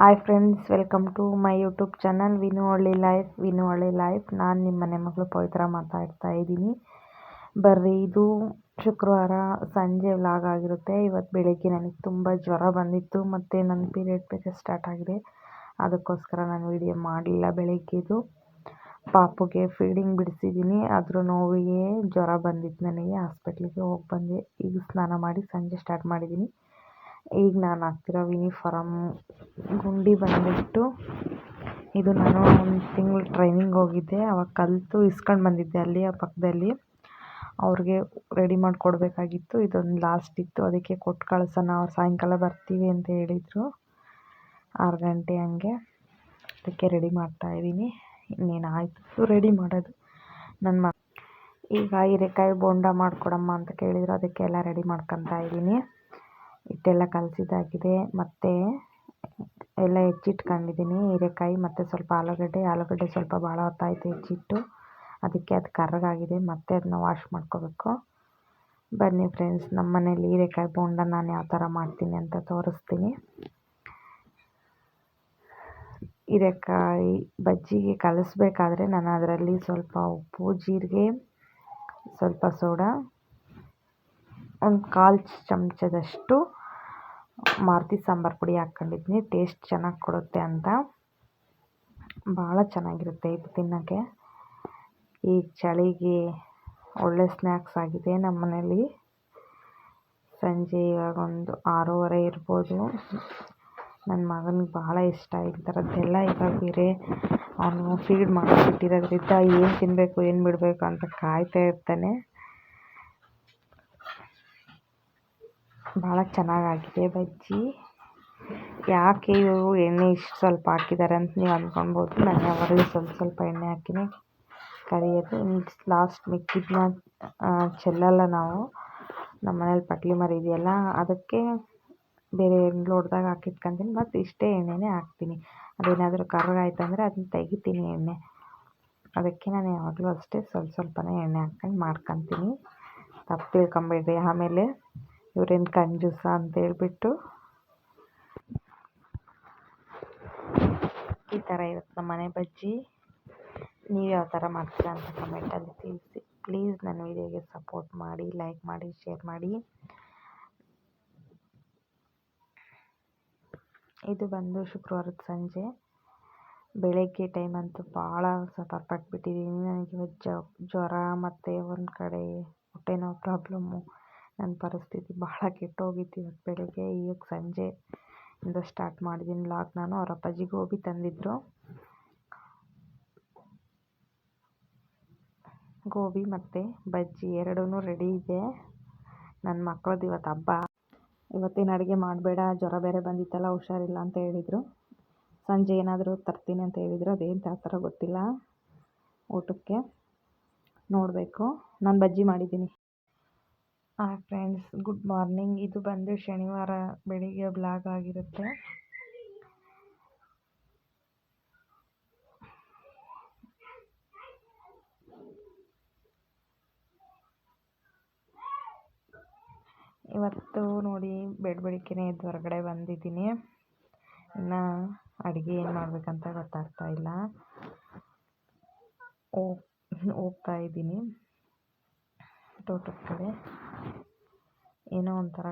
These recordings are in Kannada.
Hi friends, welcome to my YouTube channel, Vinu ಹಳ್ಳಿ ಲೈಫ್, ವಿನು ಹಳ್ಳಿ ಲೈಫ್. ನಾನು ನಿಮ್ಮ ಮನೆ ಮಗಳು ಪವಿತ್ರ ಮಾತಾಡ್ತಾ ಇದ್ದೀನಿ. ಬರ್ರಿ, ಇದು ಶುಕ್ರವಾರ ಸಂಜೆ ವ್ಲಾಗ್ ಆಗಿರುತ್ತೆ. ಇವತ್ತು ಬೆಳಗ್ಗೆ ನನಗೆ ತುಂಬ ಜ್ವರ ಬಂದಿತ್ತು, ಮತ್ತು ನನ್ನ ಪೀರಿಯಡ್ ಬೇರೆ ಸ್ಟಾರ್ಟ್ ಆಗಿದೆ. ಅದಕ್ಕೋಸ್ಕರ ನಾನು ವಿಡಿಯೋ ಮಾಡಲಿಲ್ಲ ಬೆಳಗ್ಗೆದು. ಪಾಪುಗೆ ಫೀಡಿಂಗ್ ಬಿಡಿಸಿದ್ದೀನಿ ಅದ್ರ ನೋವಿಗೆ ಜ್ವರ ಬಂದಿತ್ತು ನನಗೆ ಹಾಸ್ಪಿಟ್ಲಿಗೆ ಹೋಗಿ ಬಂದೆ. ಈಗ ಸ್ನಾನ ಮಾಡಿ ಸಂಜೆ ಸ್ಟಾರ್ಟ್ ಮಾಡಿದ್ದೀನಿ ಈಗ ನಾನು ಹಾಕ್ತಿರೋ ಯೂನಿಫಾರಮ್ ಗುಂಡಿ ಬಂದುಬಿಟ್ಟು ಇದು ನಾನು ಒಂದು ತಿಂಗಳು ಟ್ರೈನಿಂಗ್ ಹೋಗಿದ್ದೆ. ಅವಾಗ ಕಲಿತು ಇಸ್ಕೊಂಡು ಬಂದಿದ್ದೆ ಅಲ್ಲಿ, ಆ ಪಕ್ಕದಲ್ಲಿ ಅವ್ರಿಗೆ ರೆಡಿ ಮಾಡಿಕೊಡ್ಬೇಕಾಗಿತ್ತು. ಇದೊಂದು ಲಾಸ್ಟ್ ಇತ್ತು. ಅದಕ್ಕೆ ಕೊಟ್ಟು ಕಳ್ಸೋಣ, ಅವ್ರು ಸಾಯಂಕಾಲ ಬರ್ತೀವಿ ಅಂತ ಹೇಳಿದರು. ಆರು ಗಂಟೆ ಹಂಗೆ ಅದಕ್ಕೆ ರೆಡಿ ಮಾಡ್ತಾಯಿದ್ದೀನಿ ಇನ್ನೇನು ಆಯಿತು ರೆಡಿ ಮಾಡೋದು. ನನ್ನ ಮ ಈಗ ಹೀರೆಕಾಯಿ ಬೋಂಡ ಮಾಡಿಕೊಡಮ್ಮ ಅಂತ ಕೇಳಿದರು. ಅದಕ್ಕೆಲ್ಲ ರೆಡಿ ಮಾಡ್ಕೊತಾ ಇದ್ದೀನಿ. ಹಿಟ್ಟೆಲ್ಲ ಕಲಸಿದ್ದಾಗಿದೆ. ಮತ್ತು ಎಲ್ಲ ಹೆಚ್ಚಿಟ್ಕೊಂಡಿದ್ದೀನಿ. ಹೀರೆಕಾಯಿ ಮತ್ತು ಸ್ವಲ್ಪ ಆಲೂಗಡ್ಡೆ. ಆಲೂಗಡ್ಡೆ ಸ್ವಲ್ಪ ಭಾಳ ಹೊತ್ತಾಯಿತು ಹೆಚ್ಚಿಟ್ಟು. ಅದಕ್ಕೆ ಅದು ಕರ್ರಗಾಗಿದೆ. ಮತ್ತೆ ಅದನ್ನ ವಾಶ್ ಮಾಡ್ಕೋಬೇಕು. ಬನ್ನಿ ಫ್ರೆಂಡ್ಸ್ ನಮ್ಮ ಮನೇಲಿ ಹೀರೆಕಾಯಿ ಬೋಂಡ ನಾನು ಯಾವ ಥರ ಮಾಡ್ತೀನಿ ಅಂತ ತೋರಿಸ್ತೀನಿ. ಹೀರೆಕಾಯಿ ಬಜ್ಜಿಗೆ ಕಲಸಬೇಕಾದ್ರೆ ನಾನು ಅದರಲ್ಲಿ ಸ್ವಲ್ಪ ಉಪ್ಪು, ಜೀರಿಗೆ, ಸ್ವಲ್ಪ ಸೋಡಾ ಒಂದು ಕಾಲು ಚಮಚದಷ್ಟು ಮಾರುತಿ ಸಾಂಬಾರು ಪುಡಿ ಹಾಕ್ಕೊಂಡಿದ್ದೀನಿ ಟೇಸ್ಟ್ ಚೆನ್ನಾಗಿ ಕೊಡುತ್ತೆ ಅಂತ. ಭಾಳ ಚೆನ್ನಾಗಿರುತ್ತೆ ಇದು ತಿನ್ನೋಕ್ಕೆ. ಈ ಚಳಿಗೆ ಒಳ್ಳೆ ಸ್ನ್ಯಾಕ್ಸ್ ಆಗಿದೆ ನಮ್ಮ ಮನೇಲಿ. ಸಂಜೆ ಇವಾಗ ಒಂದು ಆರೂವರೆ ಇರ್ಬೋದು. ನನ್ನ ಮಗನಿಗೆ ಭಾಳ ಇಷ್ಟ. ಈ ಥರದ್ದೆಲ್ಲ ಇವಾಗ ಬೇರೆ ಅವನು ಫೀಡ್ ಮಾಡಿಬಿಟ್ಟಿರೋದ್ರಿಂದ ಏನು ತಿನ್ನಬೇಕು ಏನು ಬಿಡಬೇಕು ಅಂತ ಕಾಯ್ತಾ ಇರ್ತಾನೆ. ಭಾಳ ಚೆನ್ನಾಗಾಗಿದೆ ಬಜ್ಜಿ. ಯಾಕೆ ಇವರು ಎಣ್ಣೆ ಇಷ್ಟು ಸ್ವಲ್ಪ ಹಾಕಿದ್ದಾರೆ ಅಂತ ನೀವು ಅಂದ್ಕೊಳ್ಬೋದು ನಾನು ಯಾವಾಗಲೂ ಸ್ವಲ್ಪ ಸ್ವಲ್ಪ ಎಣ್ಣೆ ಹಾಕಿನೇ ಕರಿಯೋದು. ಲಾಸ್ಟ್ ಮಿಕ್ಕಿದ್ದನ್ನ ಚೆಲ್ಲಲ್ಲ ನಾವು. ನಮ್ಮ ಮನೇಲಿ ಪಟ್ಲಿ ಮರಿ ಇದೆಯಲ್ಲ, ಅದಕ್ಕೆ ಬೇರೆ ಎಣ್ಣೆ ಲೋಟದಾಗ ಹಾಕಿಟ್ಕೊಂತೀನಿ. ಮತ್ತು ಇಷ್ಟೇ ಎಣ್ಣೆನೇ ಹಾಕ್ತೀನಿ. ಅದೇನಾದರೂ ಕರ್ರಗಾಯ್ತಂದರೆ ಅದನ್ನ ತೆಗಿತೀನಿ ಎಣ್ಣೆ. ಅದಕ್ಕೆ ನಾನು ಯಾವಾಗಲೂ ಅಷ್ಟೇ ಸ್ವಲ್ಪ ಸ್ವಲ್ಪನೇ ಎಣ್ಣೆ ಹಾಕ್ಕೊಂಡು ಮಾಡ್ಕೊತೀನಿ. ತಪ್ಪು ತಿಳ್ಕೊಂಬೇಡ್ರಿ ಆಮೇಲೆ. ಇವ್ರೇನು ಕಂಜೂಸ ಅಂತ ಹೇಳ್ಬಿಟ್ಟು. ಈ ಥರ ಇರುತ್ತೆ ನಮ್ಮ ಮನೆ ಬಜ್ಜಿ. ನೀವು ಯಾವ ಥರ ಮಾಡ್ತೀರಾ ಅಂತ ಕಮೆಂಟಲ್ಲಿ ತಿಳಿಸಿ. ಪ್ಲೀಸ್ ನನ್ನ ವಿಡಿಯೋಗೆ ಸಪೋರ್ಟ್ ಮಾಡಿ ಲೈಕ್ ಮಾಡಿ ಶೇರ್ ಮಾಡಿ. ಇದು ಬಂದು ಶುಕ್ರವಾರದ ಸಂಜೆ. ಬೆಳಗ್ಗೆ ಟೈಮ್ ಅಂತೂ ಭಾಳ ಸಫರ್ ಪಟ್ಬಿಟ್ಟಿದ್ದೀನಿ ನನಗೆ ಜ್ವರ ಮತ್ತು ಒಂದು ಕಡೆ ಹೊಟ್ಟೆ ನೋವು ಪ್ರಾಬ್ಲಮ್ಮು ನನ್ನ ಪರಿಸ್ಥಿತಿ ಭಾಳ ಕೆಟ್ಟೋಗಿತ್ತು ಇವತ್ತು ಬೆಳಗ್ಗೆ. ಈಗ ಇಂದ ಸ್ಟಾರ್ಟ್ ಮಾಡಿದ್ದೀನಿ ಲಾಗ್ ನಾನು. ಅವ್ರ ಅಪ್ಪಾಜಿಗೆ ಹೋಗಿ ತಂದಿದ್ದರು ಗೋಬಿ ಮತ್ತು ಬಜ್ಜಿ ಎರಡೂ ರೆಡಿ ಇದೆ. ನನ್ನ ಮಕ್ಕಳದ್ದು ಇವತ್ತು ಹಬ್ಬ. ಇವತ್ತಿನ ಅಡುಗೆ ಮಾಡಬೇಡ, ಜ್ವರ ಬೇರೆ ಬಂದಿತ್ತಲ್ಲ, ಹುಷಾರಿಲ್ಲ ಅಂತ ಹೇಳಿದರು. ಸಂಜೆ ಏನಾದರೂ ತರ್ತೀನಿ ಅಂತ ಹೇಳಿದರು. ಅದೇನು ತರ್ತಾರೋ ಗೊತ್ತಿಲ್ಲ ಊಟಕ್ಕೆ. ನೋಡಬೇಕು. ನಾನು ಬಜ್ಜಿ ಮಾಡಿದ್ದೀನಿ ಹಾಂ ಫ್ರೆಂಡ್ಸ್, ಗುಡ್ ಮಾರ್ನಿಂಗ್. ಇದು ಬಂದು ಶನಿವಾರ ಬೆಳಿಗ್ಗೆ ಬ್ಲಾಗ್ ಆಗಿರುತ್ತೆ. ಇವತ್ತು ನೋಡಿ ಬೆಡ್ ಬೆಳಿಗ್ಗೆನೇ ಎದ್ದು ಹೊರಗಡೆ ಬಂದಿದ್ದೀನಿ. ಇನ್ನು ಅಡುಗೆ ಏನು ಮಾಡಬೇಕಂತ ಗೊತ್ತಾಗ್ತಾ ಇಲ್ಲ. ಹೋಗ್ ಹೋಗ್ತಾ ಇದ್ದೀನಿ. ತೋಟದ ಕಡೆ. ಏನೋ ಒಂಥರ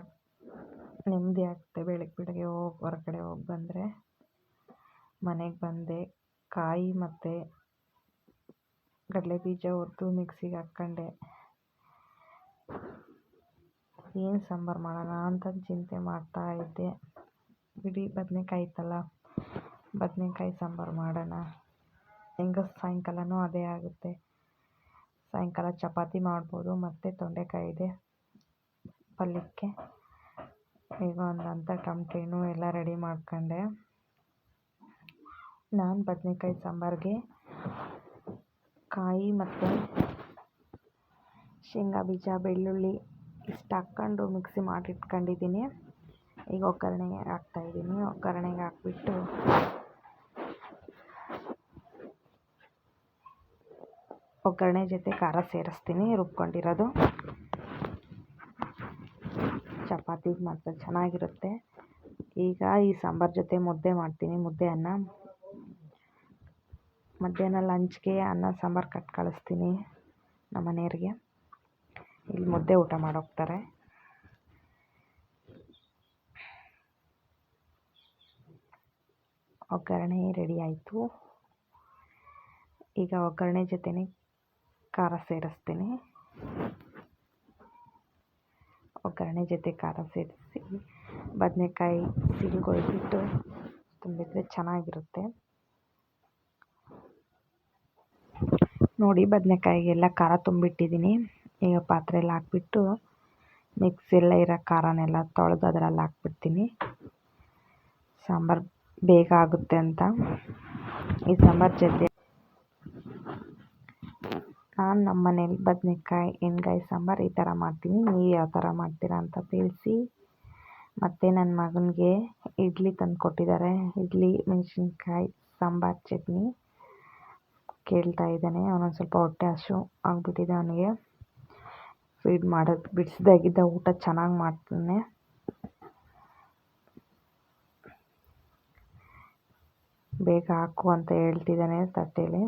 ನೆಮ್ಮದಿ ಆಗುತ್ತೆ ಬೆಳಗ್ಗೆ ಬೆಳಗ್ಗೆ ಹೋಗಿ, ಹೊರಗಡೆ ಹೋಗಿ ಬಂದರೆ. ಮನೆಗೆ ಬಂದೆ. ಕಾಯಿ ಮತ್ತು ಕಡಲೆ ಬೀಜ ಹುರಿದು ಮಿಕ್ಸಿಗೆ ಹಾಕ್ಕೊಂಡೆ. ಏನು ಸಾಂಬಾರು ಮಾಡೋಣ ಅಂತ ಚಿಂತೆ ಮಾಡ್ತಾ ಇದ್ದೆ. ಬಿಡಿ ಬದನೇಕಾಯಿ ಇತ್ತಲ್ಲ ಬದನೇಕಾಯಿ ಸಾಂಬಾರು ಮಾಡೋಣ. ಹೆಂಗ ಸಾಯಂಕಾಲನೂ ಅದೇ ಆಗುತ್ತೆ. ಸಾಯಂಕಾಲ ಚಪಾತಿ ಮಾಡ್ಬೋದು, ಮತ್ತು ತೊಂಡೆಕಾಯಿ ಇದೆ. ಪಲ್ಯಕ್ಕೆ. ಈಗ ಒಂದು ಅಂತ ಟಮ್ಟೆ ಎಲ್ಲ ರೆಡಿ ಮಾಡ್ಕೊಂಡೆ. ನಾನು ಬದನೇಕಾಯಿ ಸಾಂಬಾರಿಗೆ ಕಾಯಿ ಮತ್ತು ಶೇಂಗಾ ಬೀಜ, ಬೆಳ್ಳುಳ್ಳಿ ಇಷ್ಟು ಹಾಕ್ಕೊಂಡು ಮಿಕ್ಸಿ ಮಾಡಿಟ್ಕೊಂಡಿದ್ದೀನಿ. ಈಗ ಒಗ್ಗರಣೆಗೆ ಹಾಕ್ತಾಯಿದ್ದೀನಿ ಒಗ್ಗರಣೆಗೆ ಹಾಕ್ಬಿಟ್ಟು ಒಗ್ಗರಣೆ ಜೊತೆ ಖಾರ ಸೇರಿಸ್ತೀನಿ, ರುಬ್ಕೊಂಡಿರೋದು. ಚಪಾತಿಗೆ ಮಾತ್ರ ಚೆನ್ನಾಗಿರುತ್ತೆ. ಈಗ ಈ ಸಾಂಬಾರು ಜೊತೆ ಮುದ್ದೆ ಮಾಡ್ತೀನಿ, ಮುದ್ದೆ ಅನ್ನ. ಮಧ್ಯಾಹ್ನ ಲಂಚ್ಗೆ ಅನ್ನ, ಸಾಂಬಾರು ಕಟ್ ಕಳಿಸ್ತೀನಿ ನಮ್ಮ ಮನೆಯವ್ರಿಗೆ. ಇಲ್ಲಿ ಮುದ್ದೆ ಊಟ ಮಾಡೋಗ್ತಾರೆ ಒಗ್ಗರಣೆ ರೆಡಿ ಆಯಿತು. ಈಗ ಒಗ್ಗರಣೆ ಜೊತೆನೇ ಖಾರ ಸೇರಿಸ್ತೀನಿ. ಒಗ್ಗರಣೆ ಜೊತೆ ಖಾರ ಸೇರಿಸಿ ಬದನೇಕಾಯಿ ಸಿಡಿಗೊಯ್ಬಿಟ್ಟು ತುಂಬಿದರೆ ಚೆನ್ನಾಗಿರುತ್ತೆ ನೋಡಿ ಬದನೇಕಾಯಿಗೆಲ್ಲ ಖಾರ ತುಂಬಿಟ್ಟಿದ್ದೀನಿ. ಈಗ ಪಾತ್ರೆಯಲ್ಲಿ ಹಾಕ್ಬಿಟ್ಟು ಮಿಕ್ಸಿಲ್ಲ ಇರೋ ಖಾರನೆಲ್ಲ ತೊಳೆದು ಅದರಲ್ಲಿ ಹಾಕ್ಬಿಡ್ತೀನಿ. ಸಾಂಬಾರು ಬೇಗ ಆಗುತ್ತೆ ಅಂತ. ಈ ಸಾಂಬಾರು ಜೊತೆ ನಾನು ನಮ್ಮ ಮನೇಲಿ ಬದನೆಕಾಯಿ, ಎಣ್ಗಾಯಿ, ಸಾಂಬಾರು ಈ ಥರ ಮಾಡ್ತೀನಿ. ನೀವು ಯಾವ ಥರ ಮಾಡ್ತೀರಾ ಅಂತ ತಿಳಿಸಿ. ಮತ್ತು ನನ್ನ ಮಗನಿಗೆ ಇಡ್ಲಿ ತಂದು ಕೊಟ್ಟಿದ್ದಾರೆ ಇಡ್ಲಿ, ಮೆಣಸಿನ್ಕಾಯಿ, ಸಾಂಬಾರು, ಚಟ್ನಿ ಕೇಳ್ತಾ ಇದ್ದಾನೆ. ಅವನೊಂದು ಸ್ವಲ್ಪ ಹೊಟ್ಟೆ ಹಸು ಆಗಿಬಿಟ್ಟಿದೆ ಅವನಿಗೆ. ಫೀಡ್ ಮಾಡೋದು ಬಿಡಿಸಿದಾಗಿದ್ದ ಊಟ ಚೆನ್ನಾಗಿ ಮಾಡ್ತಾನೆ. ಬೇಗ ಹಾಕು ಅಂತ ಹೇಳ್ತಿದ್ದಾನೆ ತಟ್ಟೆಲಿ.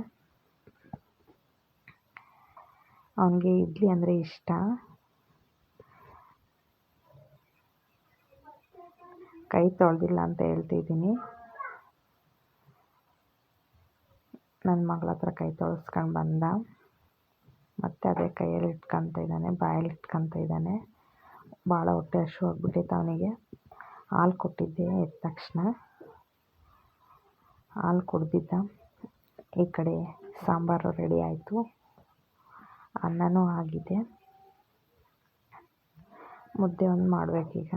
ಅವನಿಗೆ ಇಡ್ಲಿ ಅಂದರೆ ಇಷ್ಟ. ಕೈ ತೊಳೆದಿಲ್ಲ ಅಂತ ಹೇಳ್ತಿದ್ದೀನಿ. ನನ್ನ ಮಗಳ ಹತ್ರ ಕೈ ತೊಳೆಸ್ಕೊಂಡು ಬಂದ. ಮತ್ತು ಅದೇ ಕೈಯಲ್ಲಿ ಇಟ್ಕೊತ ಇದ್ದಾನೆ, ಬಾಯಲ್ಲಿ ಇಟ್ಕೊತ ಇದ್ದಾನೆ. ಭಾಳ ಹೊಟ್ಟೆ ಹಶು ಆಗ್ಬಿಟ್ಟೈತೆ ಅವನಿಗೆ. ಹಾಲು ಕೊಟ್ಟಿದ್ದೆ ಎದ್ದ ತಕ್ಷಣ. ಹಾಲು ಕುಡ್ದಿದ್ದ. ಈ ಕಡೆ ಸಾಂಬಾರು ರೆಡಿ ಆಯಿತು. ಅನ್ನನೂ ಆಗಿದೆ. ಮುದ್ದೆ ಒಂದು ಮಾಡಬೇಕೀಗ.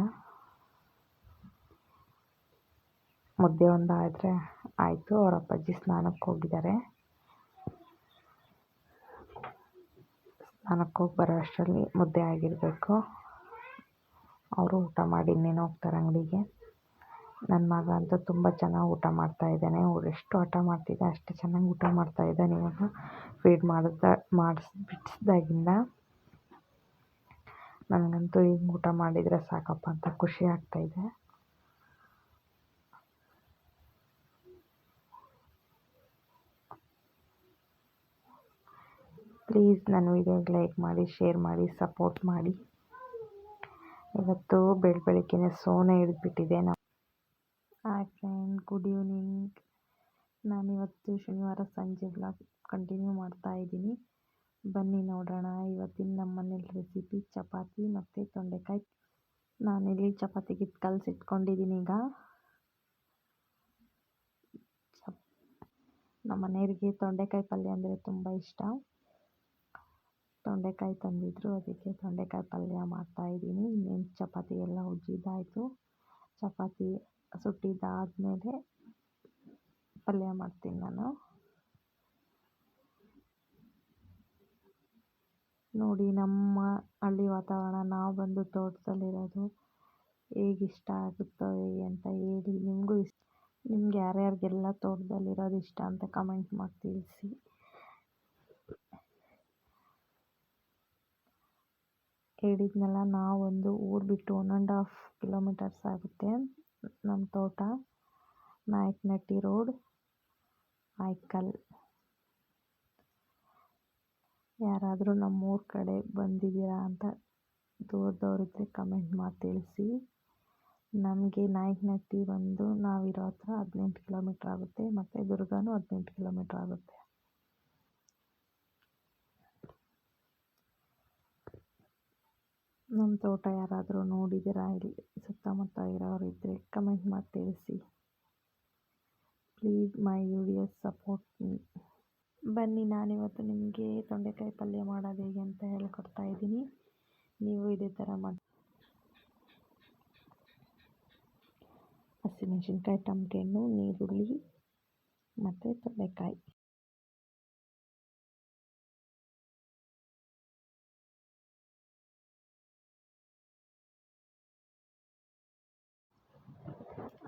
ಮುದ್ದೆ ಒಂದು ಆದರೆ ಆಯಿತು, ಅವ್ರ ಅಪ್ಪಾಜಿ ಸ್ನಾನಕ್ಕೆ ಹೋಗಿದ್ದಾರೆ ಸ್ನಾನಕ್ಕೆ ಹೋಗಿ ಬರೋ ಅಷ್ಟರಲ್ಲಿ ಮುದ್ದೆ ಆಗಿರಬೇಕು. ಅವರು ಊಟ ಮಾಡಿ ಇನ್ನೇನು ಹೋಗ್ತಾರೆ ಅಂಗಡಿಗೆ. ನನ್ನ ಮಗ ಅಂತೂ ತುಂಬ ಚೆನ್ನಾಗಿ ಊಟ ಮಾಡ್ತಾ ಇದ್ದಾನೆ. ಎಷ್ಟು ಹಠ ಮಾಡ್ತಿದ್ದ, ಅಷ್ಟು ಚೆನ್ನಾಗಿ ಊಟ ಮಾಡ್ತಾ ಇದ್ದಾನೆ ಇವಾಗ. ಫೀಡ್ ಮಾಡಿದ ಮಾಡಿಸ್, ಬಿಡಿಸ್ದಾಗಿಂದ ನನಗಂತೂ ಹಿಂಗೆ ಊಟ ಮಾಡಿದರೆ ಸಾಕಪ್ಪ ಅಂತ ಖುಷಿ ಆಗ್ತಾಯಿದೆ ಪ್ಲೀಸ್ ನನ್ನ ವೀಡಿಯೋಗೆ ಲೈಕ್ ಮಾಡಿ ಶೇರ್ ಮಾಡಿ ಸಪೋರ್ಟ್ ಮಾಡಿ. ಇವತ್ತು ಬೆಳ ಬೆಳಗ್ಗೆನೆ ಸೋನೆ ಹಿಡಿದ್ಬಿಟ್ಟಿದೆ. ನಾವು ಫ್ರೆಂಡ್ ಗುಡ್ ಈವ್ನಿಂಗ್ ನಾನಿವತ್ತು ಶನಿವಾರ ಸಂಜೆ ವ್ಲಾಗ್ ಕಂಟಿನ್ಯೂ ಮಾಡ್ತಾ ಇದ್ದೀನಿ. ಬನ್ನಿ ನೋಡೋಣ. ಇವತ್ತಿನ ನಮ್ಮ ಮನೇಲಿ ರೆಸಿಪಿ ಚಪಾತಿ ಮತ್ತು ತೊಂಡೆಕಾಯಿ. ನಾನಿಲ್ಲಿ ಚಪಾತಿಗೆ ಕಲಸಿಟ್ಕೊಂಡಿದ್ದೀನಿ ಈಗ. ಚಪ್ ನಮ್ಮ ಮನೆಯವರಿಗೆ ತೊಂಡೆಕಾಯಿ ಪಲ್ಯ ಅಂದರೆ ತುಂಬ ಇಷ್ಟ. ತೊಂಡೆಕಾಯಿ ತಂದಿದ್ದರು ಅದಕ್ಕೆ ತೊಂಡೆಕಾಯಿ ಪಲ್ಯ ಮಾಡ್ತಾಯಿದ್ದೀನಿ ಇನ್ನೇನು ಚಪಾತಿ ಎಲ್ಲ ಉಜ್ಜಿದ್ದಾಯಿತು. ಚಪಾತಿ ಸುಟ್ಟಿದ್ದಾದಮೇಲೆ ಪಲ್ಯ ಮಾಡ್ತೀನಿ ನಾನು. ನೋಡಿ ನಮ್ಮ ಹಳ್ಳಿ ವಾತಾವರಣ, ನಾವು ಬಂದು ತೋಟದಲ್ಲಿರೋದು ಹೇಗಿಷ್ಟ ಆಗುತ್ತೋ ಹೇಗೆ ಅಂತ ಹೇಳಿ ನಿಮಗೂ ಇಷ್ಟ. ನಿಮ್ಗೆ ಯಾರ್ಯಾರಿಗೆಲ್ಲ ತೋಟದಲ್ಲಿರೋದು ಇಷ್ಟ ಅಂತ ಕಮೆಂಟ್ ಮಾಡಿ ತಿಳಿಸಿ. ಹೇಳಿದ್ನಲ್ಲ, ನಾವೊಂದು ಊರು ಬಿಟ್ಟು ಒನ್ ಆ್ಯಂಡ್ ಆಫ್ ಕಿಲೋಮೀಟರ್ಸ್ ಆಗುತ್ತೆ. ನಮ್ಮ ತೋಟ, ನಾಯಕನಟ್ಟಿ ರೋಡ್, ಆಯ್ಕಲ್. ಯಾರಾದರೂ ನಮ್ಮೂರ ಕಡೆ ಬಂದಿದ್ದೀರಾ ಅಂತ ದೂರದವರಿದ್ದರೆ ಕಮೆಂಟ್ ಮಾಡಿ ತಿಳಿಸಿ. ನಮಗೆ ನಾಯಕನಟ್ಟಿ ಬಂದು ನಾವಿರೋ ಹತ್ರ ಹದಿನೆಂಟು ಕಿಲೋಮೀಟ್ರ್ ಆಗುತ್ತೆ, ಮತ್ತು ದುರ್ಗಾನು ಹದಿನೆಂಟು ಕಿಲೋಮೀಟ್ರ್ ಆಗುತ್ತೆ. ನಮ್ಮ ತೋಟ ಯಾರಾದರೂ ನೋಡಿದ್ದೀರಾ ಇಲ್ಲಿ ಸುತ್ತಮುತ್ತ ಇರೋರು ಇದ್ದರೆ ಕಮೆಂಟ್ ಮಾಡಿ ತಿಳಿಸಿ. Please my videos support me ಬನ್ನಿ, ನಾನಿವತ್ತು ನಿಮಗೆ ತೊಂಡೆಕಾಯಿ ಪಲ್ಯ ಮಾಡೋದು ಹೇಗೆ ಅಂತ ಹೇಳ್ಕೊಡ್ತಾ ಇದ್ದೀನಿ. ನೀವು ಇದೇ ಥರ ಮಾಡಿ. ಹಸಿಮೆಣಸಿನ್ಕಾಯಿ ಟಮಟೆ ಹಣ್ಣು, ನೀರುಳ್ಳಿ, ಮತ್ತು ತೊಂಡೆಕಾಯಿ.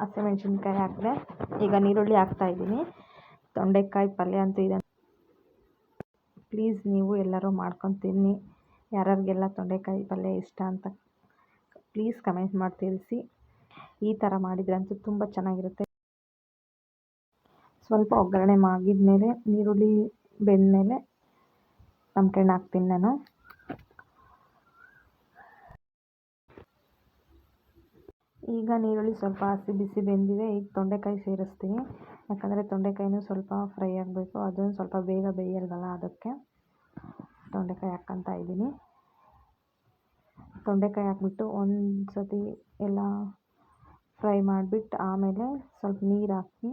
ಹಸಿಮೆಣ್ಸಿನ್ಕಾಯಿ ಹಾಕಿದೆ, ಈಗ ನೀರುಳ್ಳಿ ಹಾಕ್ತಾ ಇದ್ದೀನಿ. ತೊಂಡೆಕಾಯಿ ಪಲ್ಯ ಅಂತೂ ಇದೆ. ಪ್ಲೀಸ್ ನೀವು ಎಲ್ಲರೂ ಮಾಡ್ಕೊಂಡು ತಿನ್ನಿ. ಯಾರ್ಯಾರಿಗೆಲ್ಲ ತೊಂಡೆಕಾಯಿ ಪಲ್ಯ ಇಷ್ಟ ಅಂತ ಪ್ಲೀಸ್ ಕಮೆಂಟ್ ಮಾಡಿ ತಿಳಿಸಿ. ಈ ಥರ ಮಾಡಿದ್ರಂತೂ ತುಂಬ ಚೆನ್ನಾಗಿರುತ್ತೆ. ಸ್ವಲ್ಪ ಒಗ್ಗರಣೆ ಮಾಡಿದ್ಮೇಲೆ ಈರುಳ್ಳಿ ಬೆಂದಮೇಲೆ ಟಮಟೆಹಣ್ಣು ಹಾಕ್ತೀನಿ ನಾನು. ಈಗ ನೀರುಳ್ಳಿ ಸ್ವಲ್ಪ ಹಸಿ ಬಿಸಿ ಬೆಂದಿದೆ, ಈಗ ತೊಂಡೆಕಾಯಿ ಸೇರಿಸ್ತೀನಿ. ಯಾಕಂದರೆ ತೊಂಡೆಕಾಯಿನೂ ಸ್ವಲ್ಪ ಫ್ರೈ ಆಗಬೇಕು. ಅದನ್ನು ಸ್ವಲ್ಪ ಬೇಗ ಬೇಯಲ್ವಲ್ಲ ಅದಕ್ಕೆ ತೊಂಡೆಕಾಯಿ ಹಾಕ್ಕೊತಾ ಇದ್ದೀನಿ. ತೊಂಡೆಕಾಯಿ ಹಾಕ್ಬಿಟ್ಟು ಒಂದು ಸತಿ ಎಲ್ಲ ಫ್ರೈ ಮಾಡಿಬಿಟ್ಟು ಆಮೇಲೆ ಸ್ವಲ್ಪ ನೀರು ಹಾಕಿ,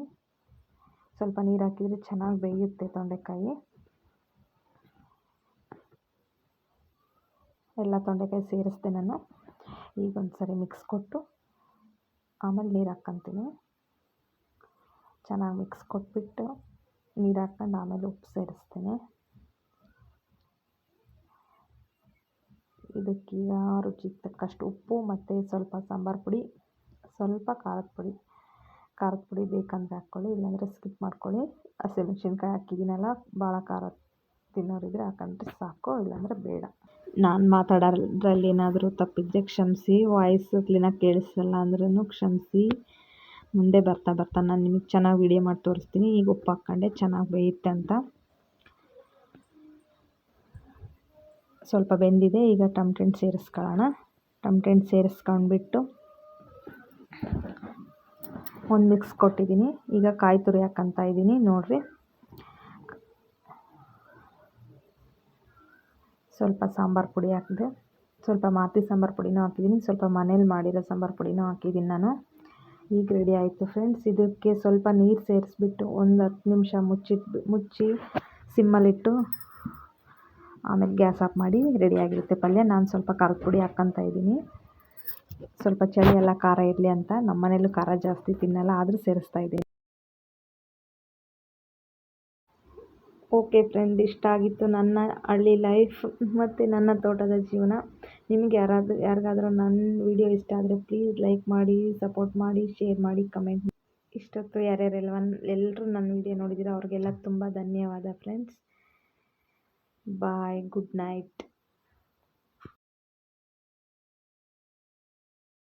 ಸ್ವಲ್ಪ ನೀರು ಹಾಕಿದರೆ ಚೆನ್ನಾಗಿ ಬೇಯುತ್ತೆ ತೊಂಡೆಕಾಯಿ. ಎಲ್ಲ ತೊಂಡೆಕಾಯಿ ಸೇರಿಸ್ದೆ ನಾನು. ಈಗ ಒಂದು ಸರಿ ಮಿಕ್ಸ್ ಕೊಟ್ಟು ಆಮೇಲೆ ನೀರು ಹಾಕ್ಕೊಂತೀನಿ. ಚೆನ್ನಾಗಿ ಮಿಕ್ಸ್ ಕೊಟ್ಬಿಟ್ಟು ನೀರು ಹಾಕ್ಕೊಂಡು ಆಮೇಲೆ ಉಪ್ಪು ಸೇರಿಸ್ತೀನಿ. ಇದಕ್ಕೀಗ ರುಚಿಗೆ ತಕ್ಕಷ್ಟು ಉಪ್ಪು ಮತ್ತು ಸ್ವಲ್ಪ ಸಾಂಬಾರು ಪುಡಿ, ಸ್ವಲ್ಪ ಖಾರದ ಪುಡಿ. ಖಾರದ ಪುಡಿ ಬೇಕಂದರೆ ಹಾಕ್ಕೊಳ್ಳಿ, ಇಲ್ಲಾಂದರೆ ಸ್ಕಿಪ್ ಮಾಡ್ಕೊಳ್ಳಿ. ಹಸಿಮೆಣ್ಸಿನ್ಕಾಯಿ ಹಾಕಿದ್ದೀನಲ್ಲ ಭಾಳ ಖಾರ ತಿನ್ನೋರಿದ್ರೆ ಹಾಕೊಂಡ್ರೆ ಸಾಕು, ಇಲ್ಲಾಂದರೆ ಬೇಡ. ನಾನು ಮಾತಾಡೋದ್ರಲ್ಲಿ ಏನಾದರೂ ತಪ್ಪಿದ್ದರೆ ಕ್ಷಮಿಸಿ ವಾಯ್ಸ್ ಕ್ಲೀನಾಗಿ ಕೇಳಿಸಲ್ಲ ಅಂದ್ರೂ ಕ್ಷಮಿಸಿ. ಮುಂದೆ ಬರ್ತಾ ಬರ್ತಾ ನಾನು ನಿಮಗೆ ಚೆನ್ನಾಗಿ ವೀಡಿಯೋ ಮಾಡಿ ತೋರಿಸ್ತೀನಿ. ಈಗ ಉಪ್ಪು ಹಾಕ್ಕೊಂಡೆ, ಚೆನ್ನಾಗಿ ಬೇಯುತ್ತೆ ಅಂತ. ಸ್ವಲ್ಪ ಬೆಂದಿದೆ, ಈಗ ಟಮ್ಟೆ ಹಣ್ಣು ಸೇರಿಸ್ಕೊಳ್ಳೋಣ. ಟಮ್ಟೆಂಟ್ ಸೇರಿಸ್ಕೊಂಡ್ಬಿಟ್ಟು ಒಂದು ಮಿಕ್ಸ್ ಕೊಟ್ಟಿದ್ದೀನಿ. ಈಗ ಕಾಯಿ ತುರಿ ಹಾಕಂತ ಇದ್ದೀನಿ, ನೋಡಿರಿ. ಸ್ವಲ್ಪ ಸಾಂಬಾರು ಪುಡಿ ಹಾಕಿದೆ, ಸ್ವಲ್ಪ ಮಾತಿ ಸಾಂಬಾರು ಪುಡಿನೂ ಹಾಕಿದ್ದೀನಿ, ಸ್ವಲ್ಪ ಮನೇಲಿ ಮಾಡಿರೋ ಸಾಂಬಾರು ಪುಡಿನೂ ಹಾಕಿದ್ದೀನಿ ನಾನು. ಈಗ ರೆಡಿ ಆಯಿತು ಫ್ರೆಂಡ್ಸ್ ಇದಕ್ಕೆ ಸ್ವಲ್ಪ ನೀರು ಸೇರಿಸ್ಬಿಟ್ಟು ಒಂದು ಹತ್ತು ನಿಮಿಷ ಮುಚ್ಚಿಟ್ಟು ಮುಚ್ಚಿ ಸಿಮ್ಮಲ್ಲಿಟ್ಟು ಆಮೇಲೆ ಗ್ಯಾಸ್ ಆಫ್ ಮಾಡಿ ರೆಡಿಯಾಗಿರುತ್ತೆ ಪಲ್ಯ. ನಾನು ಸ್ವಲ್ಪ ಖಾರದ ಪುಡಿ ಹಾಕ್ಕೊತ ಇದ್ದೀನಿ. ಸ್ವಲ್ಪ ಚಳಿ ಎಲ್ಲ ಖಾರ ಇರಲಿ ಅಂತ. ನಮ್ಮ ಮನೇಲೂ ಖಾರ ಜಾಸ್ತಿ ತಿನ್ನಲ್ಲ, ಆದರೂ ಸೇರಿಸ್ತಾ ಇದ್ದೀನಿ. ಓಕೆ ಫ್ರೆಂಡ್, ಇಷ್ಟ ಆಗಿತ್ತು ನನ್ನ ಹಳ್ಳಿ ಲೈಫ್ ಮತ್ತು ನನ್ನ ತೋಟದ ಜೀವನ. ನಿಮಗೆ ಯಾರಾದರೂ ಯಾರಿಗಾದರೂ ನನ್ನ ವಿಡಿಯೋ ಇಷ್ಟ ಆದರೆ ಪ್ಲೀಸ್ ಲೈಕ್ ಮಾಡಿ, ಸಪೋರ್ಟ್ ಮಾಡಿ, ಶೇರ್ ಮಾಡಿ, ಕಮೆಂಟ್ ಇಷ್ಟೊತ್ತು ಯಾರ್ಯಾರೆಲ್ಲ ಎಲ್ಲರೂ ನನ್ನ ವಿಡಿಯೋ ನೋಡಿದ್ದೀರೋ ಅವ್ರಿಗೆಲ್ಲ ತುಂಬ ಧನ್ಯವಾದ ಫ್ರೆಂಡ್ಸ್. ಬಾಯ್, ಗುಡ್ ನೈಟ್.